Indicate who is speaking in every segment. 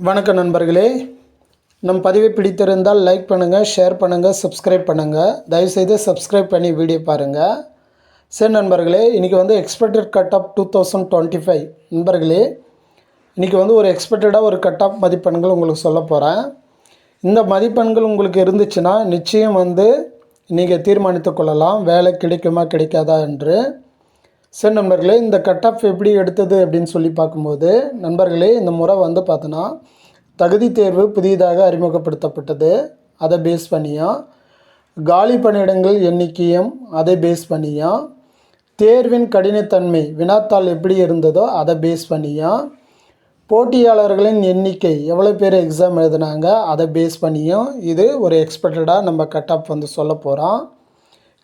Speaker 1: வணக்கம் நண்பர்களே. நம் பதிவை பிடித்திருந்தால் லைக் பண்ணுங்கள் ஷேர் பண்ணுங்கள் சப்ஸ்கிரைப் பண்ணுங்கள் தயவுசெய்து சப்ஸ்கிரைப் பண்ணி வீடியோ பாருங்கள் சரி நண்பர்களே இன்றைக்கி வந்து expected cut off two thousand twenty five நண்பர்களே இன்றைக்கி வந்து ஒரு எக்ஸ்பெக்டடாக ஒரு கட் ஆஃப் மதிப்பெண்கள் உங்களுக்கு சொல்ல போகிறேன் இந்த மதிப்பெண்கள் உங்களுக்கு இருந்துச்சுன்னா நிச்சயம் வந்து நீங்கள் தீர்மானித்து கொள்ளலாம். வேலை கிடைக்குமா கிடைக்காதா என்று. சரி நண்பர்களே இந்த கட் ஆஃப் எப்படி எடுத்தது அப்படின்னு சொல்லி பார்க்கும்போது நண்பர்களே இந்த முறை வந்து பார்த்தோன்னா தகுதி தேர்வு புதிதாக அறிமுகப்படுத்தப்பட்டது. அதை பேஸ் பண்ணியும் காலி பணியிடங்கள் எண்ணிக்கையும் அதை பேஸ் பண்ணியும் தேர்வின் கடினத்தன்மை வினாத்தாள் எப்படி இருந்ததோ அதை பேஸ் பண்ணியும் போட்டியாளர்களின் எண்ணிக்கை எவ்வளோ பேர் எக்ஸாம் எழுதுனாங்க அதை பேஸ் பண்ணியும் இது ஒரு எக்ஸ்பெக்டடாக நம்ம கட் ஆஃப் வந்து சொல்ல போகிறோம்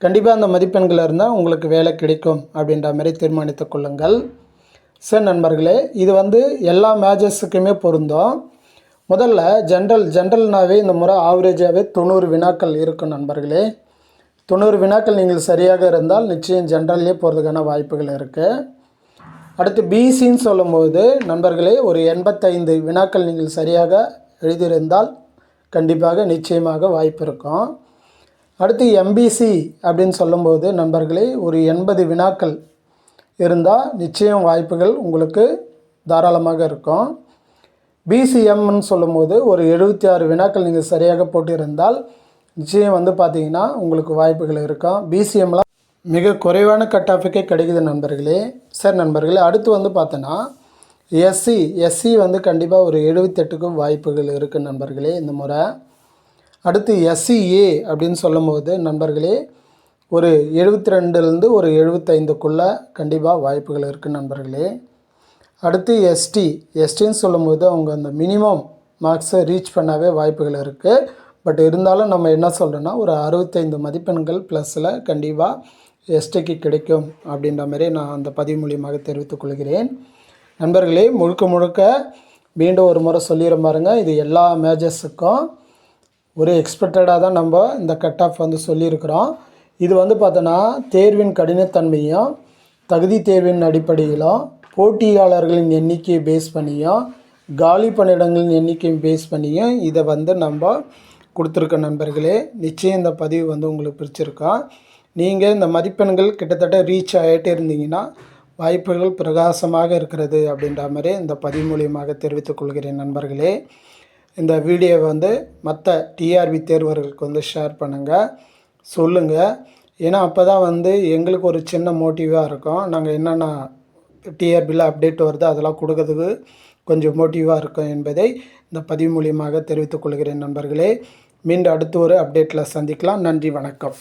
Speaker 1: கண்டிப்பாக அந்த மதிப்பெண்கள் இருந்தால் உங்களுக்கு வேலை கிடைக்கும் அப்படின்ற மாதிரி தீர்மானித்து கொள்ளுங்கள். சரி நண்பர்களே இது வந்து எல்லா மேஜர்ஸுக்குமே பொருந்தும். முதல்ல ஜென்ரல் ஜென்ரல்னாவே இந்த முறை ஆவரேஜாகவே தொண்ணூறு வினாக்கள் இருக்கும் நண்பர்களே. தொண்ணூறு வினாக்கள் நீங்கள் சரியாக இருந்தால் நிச்சயம் ஜென்ரல்லே போகிறதுக்கான வாய்ப்புகள் இருக்குது அடுத்து பிசின்னு சொல்லும்போது நண்பர்களே ஒரு எண்பத்தைந்து வினாக்கள் நீங்கள் சரியாக எழுதியிருந்தால் கண்டிப்பாக நிச்சயமாக வாய்ப்பு இருக்கும். அடுத்து எம்பிசி அப்படின்னு சொல்லும்போது நண்பர்களே ஒரு எண்பது வினாக்கள் இருந்தால் நிச்சயம் வாய்ப்புகள் உங்களுக்கு தாராளமாக இருக்கும். பிசிஎம்னு சொல்லும்போது ஒரு எழுபத்தி ஆறு வினாக்கள் நீங்கள் சரியாக போட்டிருந்தால் நிச்சயம் வந்து பார்த்தீங்கன்னா உங்களுக்கு வாய்ப்புகள் இருக்கும். பிசிஎம்லாம் மிக குறைவான கட் ஆஃபுக்கே கிடைக்குது நண்பர்களே. சரி நண்பர்களே அடுத்து வந்து பார்த்தோன்னா எஸ்சி எஸ்சி வந்து கண்டிப்பாக ஒரு எழுபத்தெட்டுக்கும் வாய்ப்புகள் இருக்குது நண்பர்களே இந்த முறை. அடுத்து எஸ்சிஏ அப்படின்னு சொல்லும்போது நண்பர்களே ஒரு எழுபத்தி ரெண்டுலேருந்து ஒரு எழுபத்தைந்துக்குள்ளே கண்டிப்பாக வாய்ப்புகள் இருக்குது நண்பர்களே. அடுத்து எஸ்டி எஸ்டின்னு சொல்லும்போது அவங்க அந்த மினிமம் மார்க்ஸை ரீச் பண்ணாவே வாய்ப்புகள் இருக்குது பட் இருந்தாலும் நம்ம என்ன சொல்கிறோன்னா ஒரு அறுபத்தைந்து மதிப்பெண்கள் ப்ளஸில் கண்டிப்பாக எஸ்டிக்கு கிடைக்கும் அப்படின்ற மாதிரி நான் அந்த பதிவு மூலியமாக தெரிவித்துக் கொள்கிறேன். நண்பர்களே முழுக்க முழுக்க மீண்டும் ஒரு முறை சொல்லிடுற பாருங்கள் இது எல்லா மேஜர்ஸுக்கும் ஒரு எக்ஸ்பெக்டடாக தான் நம்ம இந்த கட் ஆஃப் வந்து சொல்லியிருக்கிறோம். இது வந்து பார்த்தோன்னா தேர்வின் கடினத்தன்மையும் தகுதி தேர்வின் அடிப்படையிலும் போட்டியாளர்களின் எண்ணிக்கையை பேஸ் பண்ணியும் காலி பணியிடங்களின் எண்ணிக்கையை பேஸ் பண்ணியும் இதை வந்து நம்ம கொடுத்துருக்க நண்பர்களே நிச்சயம் இந்த பதிவு வந்து உங்களுக்கு பிடிச்சிருக்கோம் நீங்கள் இந்த மதிப்பெண்கள் கிட்டத்தட்ட ரீச் ஆகிட்டே இருந்தீங்கன்னா வாய்ப்புகள் பிரகாசமாக இருக்கிறது அப்படின்ற மாதிரி இந்த பதிவு மூலியமாக தெரிவித்துக் கொள்கிறேன் நண்பர்களே. இந்த வீடியோவை வந்து மற்ற டிஆர்பி தேர்வர்களுக்கு வந்து ஷேர் பண்ணுங்கள் சொல்லுங்கள் ஏன்னா அப்போ தான் வந்து எங்களுக்கு ஒரு சின்ன மோட்டிவாக இருக்கும். நாங்கள் என்னென்ன டிஆர்பியில் அப்டேட் வருதோ அதெல்லாம் கொடுக்கறதுக்கு கொஞ்சம் மோட்டிவாக இருக்கும் என்பதை இந்த பதிவு மூலியமாக தெரிவித்துக் கொள்கிறேன் நண்பர்களே. மீண்டும் அடுத்த ஒரு அப்டேட்டில் சந்திக்கலாம். நன்றி வணக்கம்.